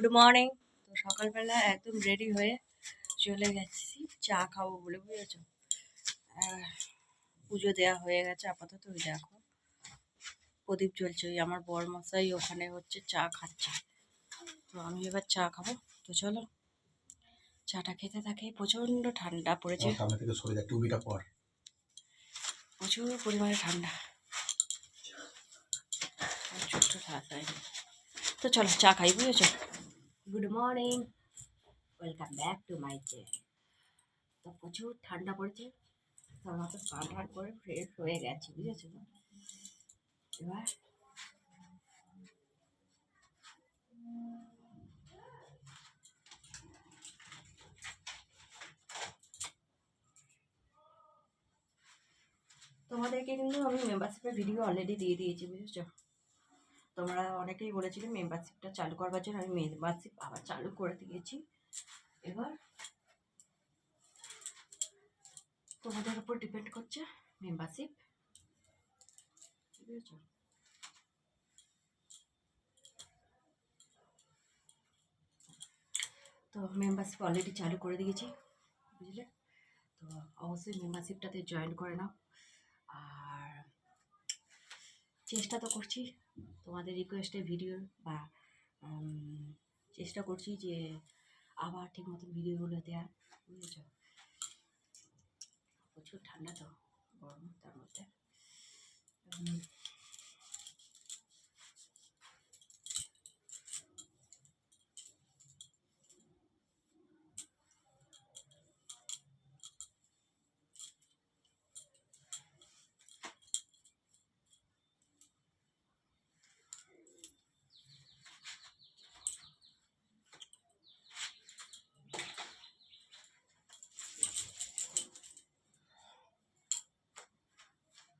Good morning তো সকালবেলা একদম রেডি হয়ে চলে গেছি। চা খাব বলে বুঝেছ? পুজো দেওয়া হয়ে গেছে আপাতত ওই দেখো। প্রদীপ জ্বলছে ওই আমার বর মশাই ওখানে হচ্ছে চা খাচ্ছে। তো আমি এবার চা খাব। তো চলো চাটা খেতে থাকে। প্রচণ্ড ঠান্ডা পড়েছে। প্রচুর পরিমাণে ঠান্ডা। ছোট্ট তো চলো চা খাই বুঝেছ? Good morning. Welcome back to my channel. তো প্রচুর ঠান্ডা পড়েছে, তো আমরা তো স্নান টান করে ফ্রেশ হয়ে গেছে, বুঝেছ তো? এবার তোমাদেরকে কিন্তু আমি মেম্বারশিপের ভিডিও অলরেডি দিয়ে দিয়েছি, বুঝেছ? তোমরা অনেকেই বলেছিলে মেম্বারশিপটা চালু করবার জন্য আমি মেম্বারশিপ আবার চালু করে দিয়েছি। এবার তোমাদের উপর ডিপেন্ড করছে মেম্বারশিপ তো মেম্বারশিপ অলরেডি চালু করে দিয়েছি, বুঝলে? তো অবশ্যই মেম্বারশিপটাতে জয়েন করে নাও। আর চেষ্টা তো করছি তোমাদের রিকোয়েস্টে ভিডিও বা চেষ্টা করছি যে আবার ঠিক মতো ভিডিওগুলো দেওয়ার বুঝেছ? প্রচুর ঠান্ডা তো, গরম তার মধ্যে উম,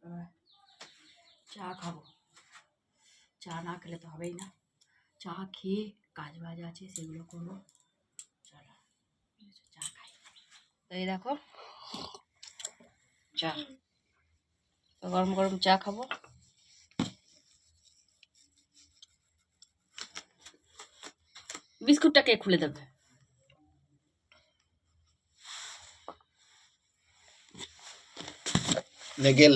এবার চা খাব। চা না খেলে তো হবেই না। চা খেয়ে কাজ বাজ আছে, সেগুলো করব। চলো চা খাই। তো এই দেখো, চা। গরম গরম চা খাব। বিস্কুটটা কে খুলে দেবে? নেগেল।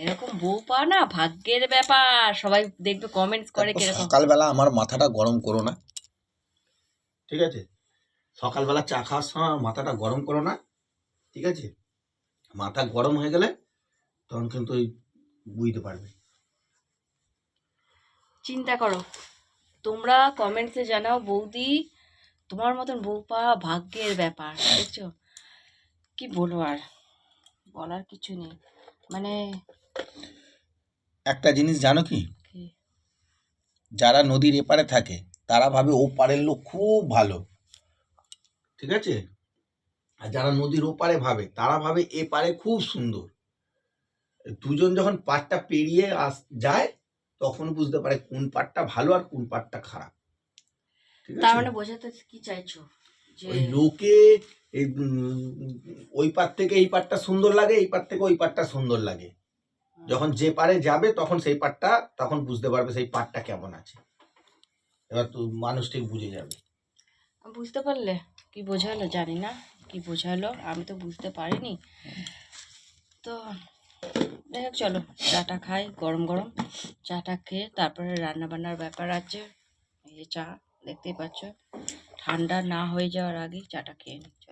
এরকম বউ পাওয়া না ভাগ্যের ব্যাপার। সবাই দেখবে কমেন্টস করে কীরকম। সকালবেলা আমার মাথাটা গরম করো না। ঠিক আছে? সকালবেলা চা খাওয়ার সময় মাথাটা গরম করো না। ঠিক আছে? মাথা গরম হয়ে গেলে তখন কিন্তু ওই বুঝতে পারবে। চিন্তা করো। তোমরা কমেন্টসে জানাও বৌদি তোমার মতন বউ পাওয়া ভাগ্যের ব্যাপার বুঝছ? কি বলব আর? বলার কিছু নেই। মানে একটা জিনিস জানো কি? যারা নদীর এপারে থাকে তারা ভাবে ও পারের লোক খুব ভালো। ঠিক আছে? আর যারা নদীর ওপারে ভাবে তারা ভাবে এ পারে খুব সুন্দর। দুজন যখন পাটটা পেরিয়ে আস যায় তখন বুঝতে পারে কোন পাটটা ভালো আর কোন পাটটা খারাপ। তার মানে বোঝাতে কি চাইছো? ওই লোকে ওই পার থেকে এই পাটটা সুন্দর লাগে এই পার থেকে ওই পাটটা সুন্দর লাগে। যখন যে পারে যাবে, তখন সেই পাটটা, তখন বুঝতে পারবে সেই পাটটা কেমন আছে। এবার তো মানুষ ঠিক বুঝে যাবে। বুঝতে পারলে? কি বোঝালো? জানি না কি বোঝালো, আমি তো বুঝতে পারিনি। তো হোক, চলো, চাটা খাই, গরম গরম। চাটা খেয়ে তারপরে রান্না বান্নার ব্যাপার আছে। এই যে চা, দেখতেই পাচ্ছ। ঠান্ডা না হয়ে যাওয়ার আগেই চাটা খেয়ে নিই চলো